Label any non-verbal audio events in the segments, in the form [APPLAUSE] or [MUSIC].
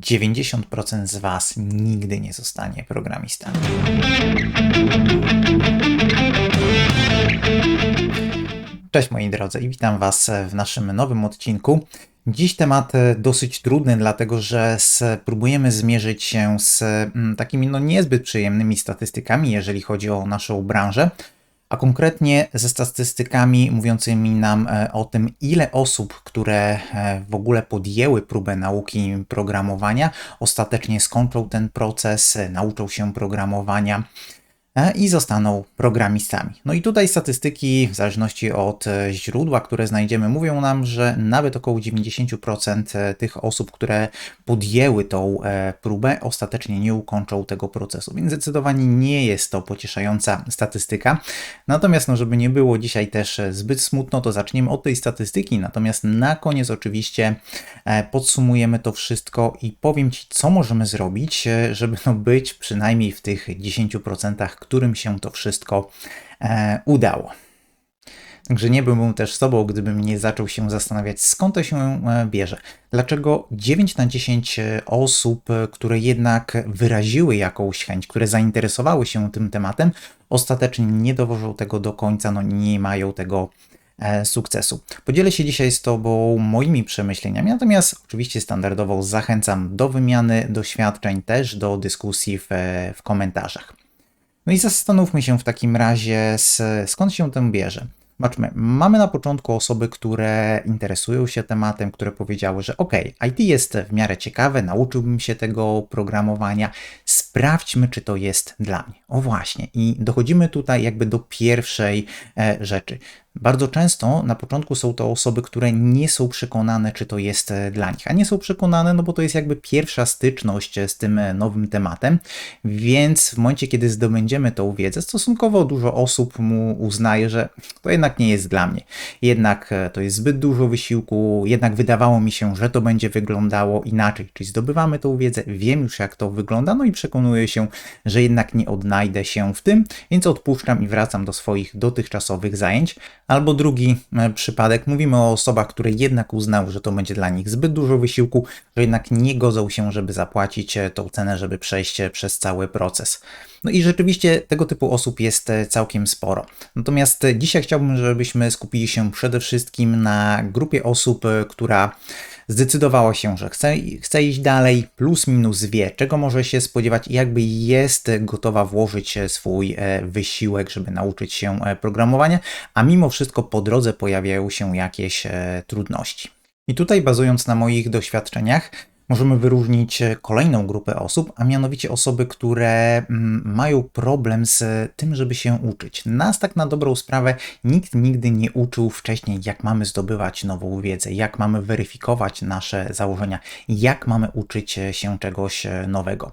90% z Was nigdy nie zostanie programistami. Cześć moi drodzy i witam Was w naszym nowym odcinku. Dziś temat dosyć trudny, dlatego że spróbujemy zmierzyć się z mm, takimi no niezbyt przyjemnymi statystykami, jeżeli chodzi o naszą branżę a konkretnie ze statystykami mówiącymi nam e, o tym, ile osób, które e, w ogóle podjęły próbę nauki programowania, ostatecznie skończą ten proces, e, nauczą się programowania i zostaną programistami. No i tutaj statystyki, w zależności od e, źródła, które znajdziemy, mówią nam, że nawet około 90% e, tych osób, które podjęły tą próbę, ostatecznie nie ukończą tego procesu. Więc zdecydowanie nie jest to pocieszająca statystyka. Natomiast, no, żeby nie było dzisiaj też zbyt smutno, to zaczniemy od tej statystyki. Natomiast na koniec oczywiście podsumujemy to wszystko i powiem Ci, co możemy zrobić, żeby no, być przynajmniej w tych 10% którym się to wszystko e, udało. Także nie byłbym też sobą, gdybym nie zaczął się zastanawiać, skąd to się e, bierze. Dlaczego 9 na 10 e, osób, które jednak wyraziły jakąś chęć, które zainteresowały się tym tematem, ostatecznie nie dowożą tego do końca, no nie mają tego sukcesu. Podzielę się dzisiaj z Tobą moimi przemyśleniami, natomiast oczywiście standardowo zachęcam do wymiany doświadczeń, też do dyskusji w, w komentarzach. No i zastanówmy się w takim razie, skąd się to bierze. Zobaczmy, mamy na początku osoby, które interesują się tematem, które powiedziały, że ok, IT jest w miarę ciekawe, nauczyłbym się tego programowania, sprawdźmy, czy to jest dla mnie. O właśnie, i dochodzimy tutaj jakby do pierwszej e, rzeczy. Bardzo często na początku są to osoby, które nie są przekonane, czy to jest e, dla nich, a nie są przekonane, no bo to jest jakby pierwsza styczność e, z tym e, nowym tematem, więc w momencie, kiedy zdobędziemy tą wiedzę, stosunkowo dużo osób mu uznaje, że to jednak nie jest dla mnie. Jednak to jest zbyt dużo wysiłku, jednak wydawało mi się, że to będzie wyglądało inaczej. Czyli zdobywamy tą wiedzę, wiem już jak to wygląda, no i przekonuję się, że jednak nie odnajdę się w tym, więc odpuszczam i wracam do swoich dotychczasowych zajęć. Albo drugi e, przypadek, mówimy o osobach, które jednak uznały, że to będzie dla nich zbyt dużo wysiłku, że jednak nie godzą się, żeby zapłacić e, tą cenę, żeby przejść e, przez cały proces. No i rzeczywiście tego typu osób jest całkiem sporo. Natomiast dzisiaj chciałbym, żebyśmy skupili się przede wszystkim na grupie osób, która zdecydowała się, że chce, chce iść dalej, plus minus wie, czego może się spodziewać i jakby jest gotowa włożyć swój wysiłek, żeby nauczyć się programowania, a mimo wszystko po drodze pojawiają się jakieś e, trudności. I tutaj bazując na moich doświadczeniach, możemy wyróżnić kolejną grupę osób, a mianowicie osoby, które mm, mają problem z tym, żeby się uczyć. Nas tak na dobrą sprawę nikt nigdy nie uczył wcześniej, jak mamy zdobywać nową wiedzę, jak mamy weryfikować nasze założenia, jak mamy uczyć się czegoś nowego.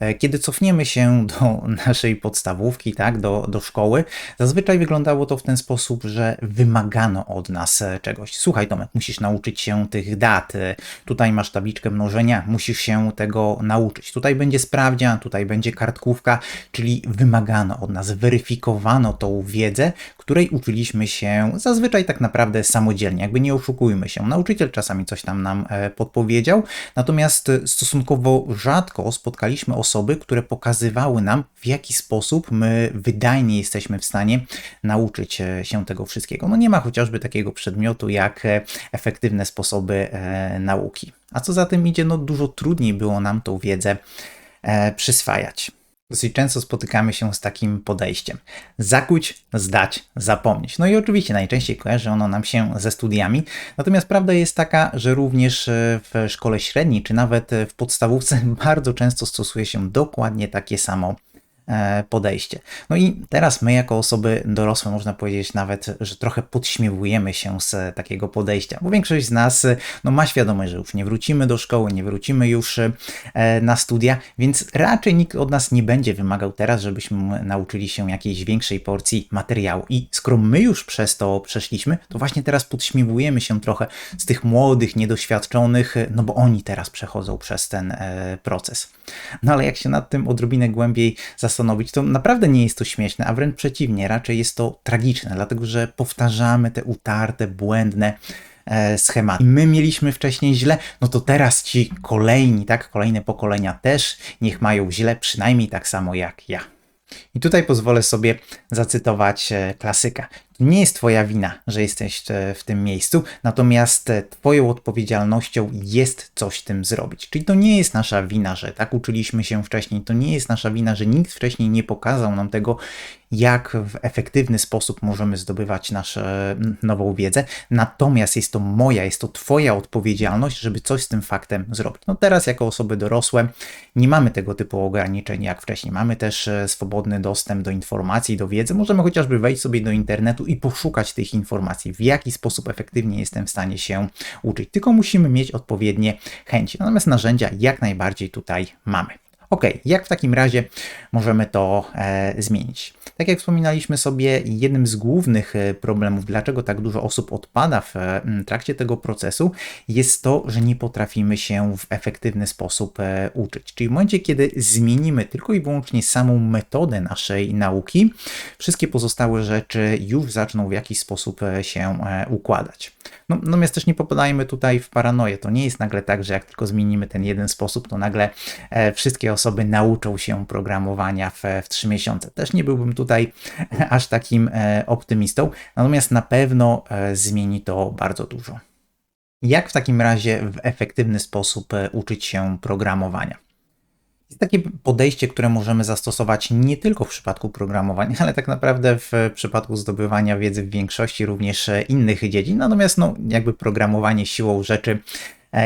E, kiedy cofniemy się do [LAUGHS] naszej podstawówki, tak, do, do szkoły, zazwyczaj wyglądało to w ten sposób, że wymagano od nas e, czegoś. Słuchaj, Tomek, musisz nauczyć się tych dat. E, tutaj masz tabliczkę mnożenia, musisz się tego nauczyć. Tutaj będzie sprawdzian, tutaj będzie kartkówka, czyli wymagano od nas, weryfikowano tą wiedzę, której uczyliśmy się zazwyczaj tak naprawdę samodzielnie. Jakby nie oszukujmy się. Nauczyciel czasami coś tam nam podpowiedział, natomiast stosunkowo rzadko spotkaliśmy osoby, osoby, które pokazywały nam, w jaki sposób my wydajnie jesteśmy w stanie nauczyć e, się tego wszystkiego. No nie ma chociażby takiego przedmiotu jak e, efektywne sposoby e, nauki. A co za tym idzie, no dużo trudniej było nam tą wiedzę przyswajać. Dosyć często spotykamy się z takim podejściem. Zakuć, zdać, zapomnieć. No i oczywiście najczęściej kojarzy ono nam się ze studiami. Natomiast prawda jest taka, że również e, w szkole średniej, czy nawet w podstawówce [LAUGHS] bardzo często stosuje się dokładnie takie samo E, podejście. No i teraz my, jako osoby dorosłe, można powiedzieć nawet, że trochę podśmiewujemy się z takiego podejścia, bo większość z nas no, ma świadomość, że już nie wrócimy do szkoły, nie wrócimy już e, na studia, więc raczej nikt od nas nie będzie wymagał teraz, żebyśmy nauczyli się jakiejś większej porcji materiału. I skoro my już przez to przeszliśmy, to właśnie teraz podśmiewujemy się trochę z tych młodych, niedoświadczonych, no bo oni teraz przechodzą przez ten e, proces. No ale jak się nad tym odrobinę głębiej zastanowić, zastanowić, to naprawdę nie jest to śmieszne, a wręcz przeciwnie, raczej jest to tragiczne, dlatego że powtarzamy te utarte, błędne e, schematy. My mieliśmy wcześniej źle, no to teraz ci kolejni, tak, kolejne pokolenia też niech mają źle, przynajmniej tak samo jak ja. I tutaj pozwolę sobie zacytować e, klasyka. Nie jest Twoja wina, że jesteś e, w tym miejscu, natomiast e, Twoją odpowiedzialnością jest coś tym zrobić. Czyli to nie jest nasza wina, że tak uczyliśmy się wcześniej, to nie jest nasza wina, że nikt wcześniej nie pokazał nam tego, jak w efektywny sposób możemy zdobywać naszą nową wiedzę. Natomiast jest to moja, jest to Twoja odpowiedzialność, żeby coś z tym faktem zrobić. No teraz, jako osoby dorosłe, nie mamy tego typu ograniczeń jak wcześniej. Mamy też e, swobodny dostęp do informacji, do wiedzy. Możemy chociażby wejść sobie do internetu i poszukać tych informacji, w jaki sposób efektywnie jestem w stanie się uczyć. Tylko musimy mieć odpowiednie chęci. Natomiast narzędzia jak najbardziej tutaj mamy. Ok, jak w takim razie możemy to e, zmienić? Tak jak wspominaliśmy sobie, jednym z głównych e, problemów, dlaczego tak dużo osób odpada w e, trakcie tego procesu, jest to, że nie potrafimy się w efektywny sposób e, uczyć. Czyli w momencie, kiedy zmienimy tylko i wyłącznie samą metodę naszej nauki, wszystkie pozostałe rzeczy już zaczną w jakiś sposób się układać. No, natomiast też nie popadajmy tutaj w paranoję. To nie jest nagle tak, że jak tylko zmienimy ten jeden sposób, to nagle wszystkie osoby nauczą się programowania w, w 3 miesiące. Też nie byłbym tutaj [LAUGHS] aż takim e, optymistą, natomiast na pewno e, zmieni to bardzo dużo. Jak w takim razie w efektywny sposób e, uczyć się programowania? Jest takie podejście, które możemy zastosować nie tylko w przypadku programowania, ale tak naprawdę w przypadku zdobywania wiedzy w większości również innych dziedzin. Natomiast no, jakby programowanie siłą rzeczy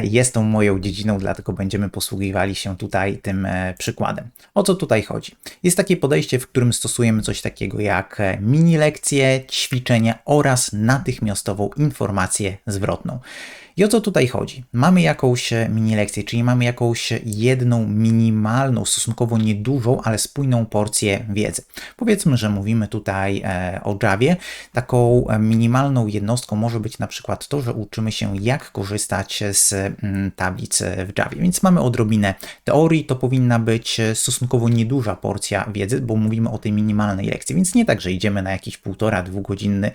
jest tą moją dziedziną, dlatego będziemy posługiwali się tutaj tym e, przykładem. O co tutaj chodzi? Jest takie podejście, w którym stosujemy coś takiego jak e, mini lekcje, ćwiczenia oraz natychmiastową informację zwrotną. I o co tutaj chodzi? Mamy jakąś mini lekcję, czyli mamy jakąś jedną minimalną, stosunkowo niedużą, ale spójną porcję wiedzy. Powiedzmy, że mówimy tutaj e, o Javie. Taką minimalną jednostką może być na przykład to, że uczymy się jak korzystać z mm, tablic w Javie. Więc mamy odrobinę teorii, to powinna być stosunkowo nieduża porcja wiedzy, bo mówimy o tej minimalnej lekcji, więc nie tak, że idziemy na jakiś półtora, dwugodzinny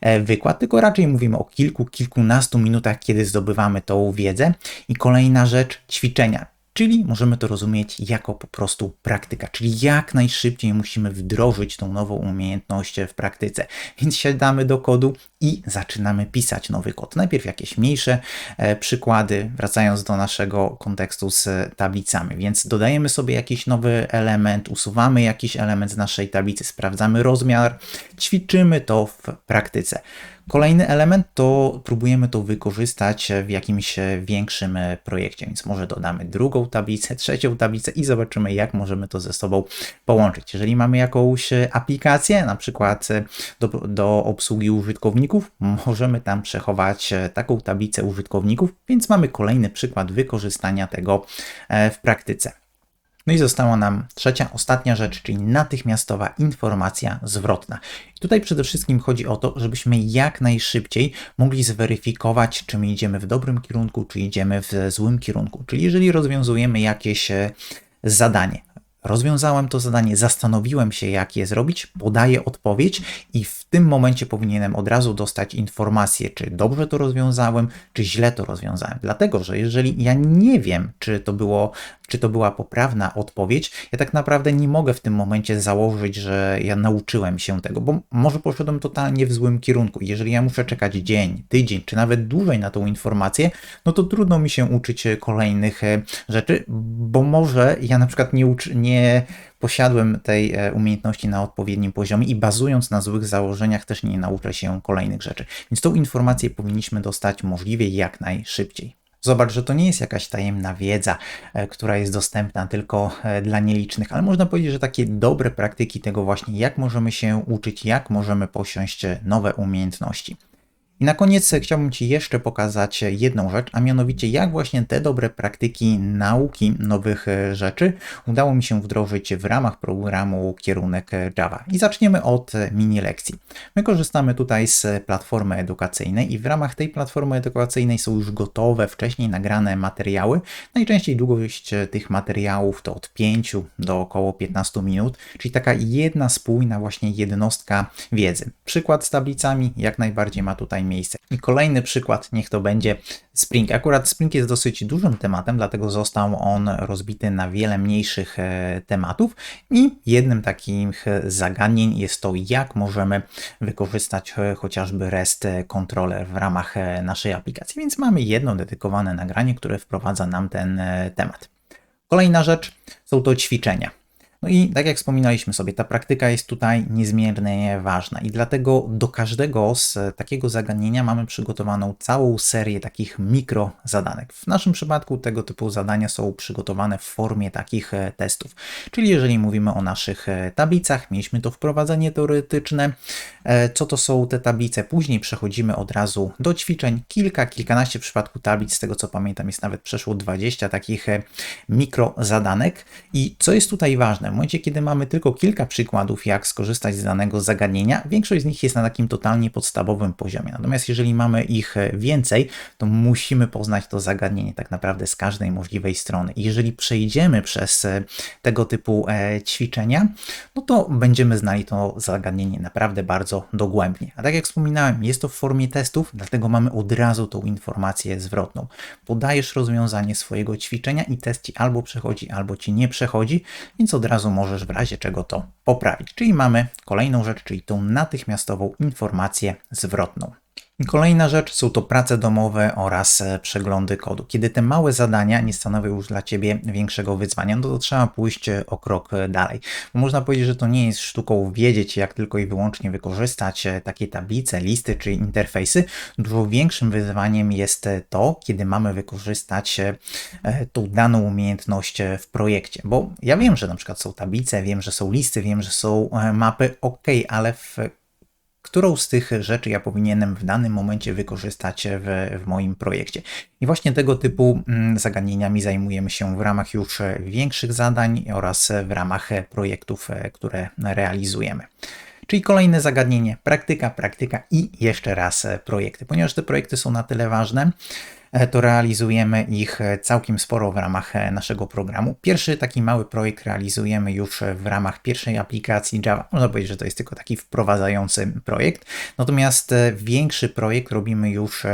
e, wykład, tylko raczej mówimy o kilku, kilkunastu minutach, kiedy zdobywamy tą wiedzę. I kolejna rzecz, ćwiczenia. Czyli możemy to rozumieć jako po prostu praktyka, czyli jak najszybciej musimy wdrożyć tą nową umiejętność w praktyce. Więc siadamy do kodu i zaczynamy pisać nowy kod. Najpierw jakieś mniejsze e, przykłady, wracając do naszego kontekstu z tablicami. Więc dodajemy sobie jakiś nowy element, usuwamy jakiś element z naszej tablicy, sprawdzamy rozmiar, ćwiczymy to w praktyce. Kolejny element to próbujemy to wykorzystać w jakimś większym projekcie, więc może dodamy drugą tablicę, trzecią tablicę i zobaczymy, jak możemy to ze sobą połączyć. Jeżeli mamy jakąś aplikację, na przykład do, do obsługi użytkowników, możemy tam przechować taką tablicę użytkowników, więc mamy kolejny przykład wykorzystania tego w praktyce. No i została nam trzecia, ostatnia rzecz, czyli natychmiastowa informacja zwrotna. I tutaj przede wszystkim chodzi o to, żebyśmy jak najszybciej mogli zweryfikować, czy my idziemy w dobrym kierunku, czy idziemy w złym kierunku. Czyli jeżeli rozwiązujemy jakieś e, zadanie, rozwiązałem to zadanie, zastanowiłem się, jak je zrobić, podaję odpowiedź i w tym momencie powinienem od razu dostać informację, czy dobrze to rozwiązałem, czy źle to rozwiązałem. Dlatego, że jeżeli ja nie wiem, czy to było, czy to była poprawna odpowiedź, ja tak naprawdę nie mogę w tym momencie założyć, że ja nauczyłem się tego, bo może poszedłem totalnie w złym kierunku. Jeżeli ja muszę czekać dzień, tydzień, czy nawet dłużej na tą informację, no to trudno mi się uczyć kolejnych e, rzeczy, bo może ja na przykład nie, uczy, nie posiadłem tej e, umiejętności na odpowiednim poziomie i bazując na złych założeniach też nie nauczę się kolejnych rzeczy. Więc tą informację powinniśmy dostać możliwie jak najszybciej. Zobacz, że to nie jest jakaś tajemna wiedza, e, która jest dostępna tylko e, dla nielicznych, ale można powiedzieć, że takie dobre praktyki tego właśnie, jak możemy się uczyć, jak możemy posiąść nowe umiejętności. Na koniec chciałbym Ci jeszcze pokazać jedną rzecz, a mianowicie jak właśnie te dobre praktyki nauki nowych e, rzeczy udało mi się wdrożyć w ramach programu kierunek Java. I zaczniemy od mini lekcji. My korzystamy tutaj z platformy edukacyjnej i w ramach tej platformy edukacyjnej są już gotowe, wcześniej nagrane materiały. Najczęściej długość tych materiałów to od 5 do około 15 minut, czyli taka jedna spójna właśnie jednostka wiedzy. Przykład z tablicami jak najbardziej ma tutaj miejsce miejsce. I kolejny przykład, niech to będzie Spring. Akurat Spring jest dosyć dużym tematem, dlatego został on rozbity na wiele mniejszych e, tematów i jednym takich zagadnień jest to, jak możemy wykorzystać e, chociażby REST controller w ramach e, naszej aplikacji. Więc mamy jedno dedykowane nagranie, które wprowadza nam ten temat. Kolejna rzecz są to ćwiczenia. No i tak jak wspominaliśmy sobie, ta praktyka jest tutaj niezmiernie ważna i dlatego do każdego z takiego zagadnienia mamy przygotowaną całą serię takich mikro zadanek. W naszym przypadku tego typu zadania są przygotowane w formie takich e, testów. Czyli jeżeli mówimy o naszych e, tablicach, mieliśmy to wprowadzenie teoretyczne, e, co to są te tablice, później przechodzimy od razu do ćwiczeń, kilka, kilkanaście w przypadku tablic, z tego co pamiętam jest nawet przeszło 20 takich mikro zadanek. I co jest tutaj ważne, w momencie, kiedy mamy tylko kilka przykładów, jak skorzystać z danego zagadnienia, większość z nich jest na takim totalnie podstawowym poziomie. Natomiast jeżeli mamy ich e, więcej, to musimy poznać to zagadnienie tak naprawdę z każdej możliwej strony. I jeżeli przejdziemy przez e, tego typu e, ćwiczenia, no to będziemy znali to zagadnienie naprawdę bardzo dogłębnie. A tak jak wspominałem, jest to w formie testów, dlatego mamy od razu tą informację zwrotną. Podajesz rozwiązanie swojego ćwiczenia i test ci albo przechodzi, albo ci nie przechodzi, więc od razu razu możesz w razie czego to poprawić. Czyli mamy kolejną rzecz, czyli tą natychmiastową informację zwrotną. Kolejna rzecz są to prace domowe oraz e, przeglądy kodu. Kiedy te małe zadania nie stanowią już dla Ciebie większego wyzwania, no to trzeba pójść e, o krok e, dalej. Można powiedzieć, że to nie jest sztuką wiedzieć, jak tylko i wyłącznie wykorzystać takie tablice, listy czy interfejsy. Dużo większym wyzwaniem jest to, kiedy mamy wykorzystać tą daną umiejętność w projekcie. Bo ja wiem, że na przykład są tablice, wiem, że są listy, wiem, że są mapy, ok, ale w którą z tych rzeczy ja powinienem w danym momencie wykorzystać w, w moim projekcie. I właśnie tego typu mm, zagadnieniami zajmujemy się w ramach już większych zadań oraz w ramach projektów, e, które realizujemy. Czyli kolejne zagadnienie, praktyka, praktyka i jeszcze raz projekty. Ponieważ te projekty są na tyle ważne, E, to realizujemy ich e, całkiem sporo w ramach e, naszego programu. Pierwszy taki mały projekt realizujemy już w ramach pierwszej aplikacji Java. Można powiedzieć, że to jest tylko taki wprowadzający projekt. Natomiast większy projekt robimy już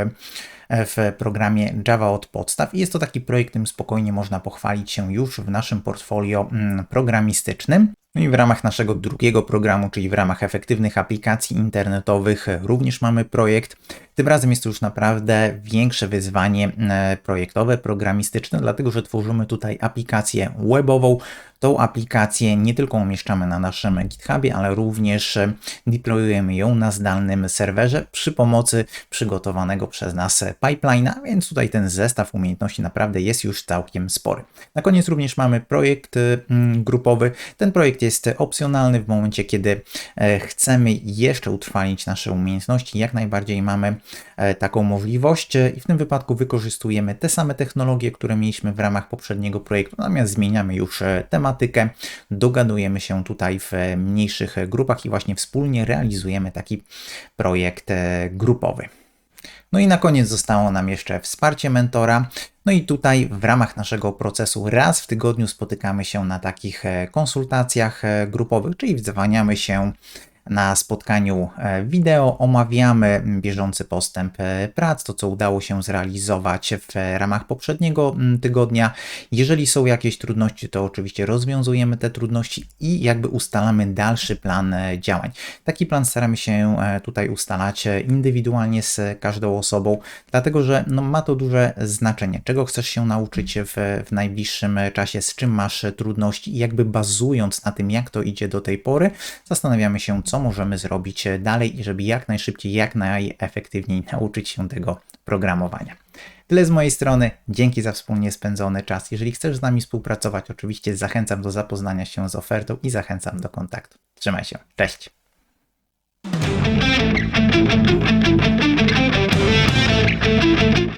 w programie Java od podstaw i jest to taki projekt, którym spokojnie można pochwalić się już w naszym portfolio mm, programistycznym. No i w ramach naszego drugiego programu, czyli w ramach efektywnych aplikacji internetowych, również mamy projekt. Tym razem jest to już naprawdę większe wyzwanie e, projektowe, programistyczne, dlatego że tworzymy tutaj aplikację webową. Tą aplikację nie tylko umieszczamy na naszym GitHubie, ale również deployujemy ją na zdalnym serwerze przy pomocy przygotowanego przez nas pipeline'a, więc tutaj ten zestaw umiejętności naprawdę jest już całkiem spory. Na koniec również mamy projekt mm, grupowy. Ten projekt jest opcjonalny w momencie, kiedy e, chcemy jeszcze utrwalić nasze umiejętności. Jak najbardziej mamy e, taką możliwość i w tym wypadku wykorzystujemy te same technologie, które mieliśmy w ramach poprzedniego projektu, natomiast zmieniamy już e, tematykę, dogadujemy się tutaj w mniejszych grupach i właśnie wspólnie realizujemy taki projekt grupowy. No i na koniec zostało nam jeszcze wsparcie mentora. No i tutaj w ramach naszego procesu raz w tygodniu spotykamy się na takich e, konsultacjach e, grupowych, czyli wdzwaniamy się na spotkaniu e, wideo omawiamy bieżący postęp e, prac, to co udało się zrealizować w ramach poprzedniego tygodnia. Jeżeli są jakieś trudności, to oczywiście rozwiązujemy te trudności i jakby ustalamy dalszy plan e, działań. Taki plan staramy się tutaj ustalać indywidualnie z każdą osobą, dlatego że no, ma to duże znaczenie. Czego chcesz się nauczyć w, w najbliższym czasie, z czym masz trudności i jakby bazując na tym, jak to idzie do tej pory, zastanawiamy się, co możemy zrobić dalej i żeby jak najszybciej, jak najefektywniej [LAUGHS] nauczyć się tego programowania. Tyle z mojej strony. Dzięki za wspólnie spędzony czas. Jeżeli chcesz z nami współpracować, oczywiście zachęcam do zapoznania się z ofertą i zachęcam do kontaktu. Trzymaj się. Cześć.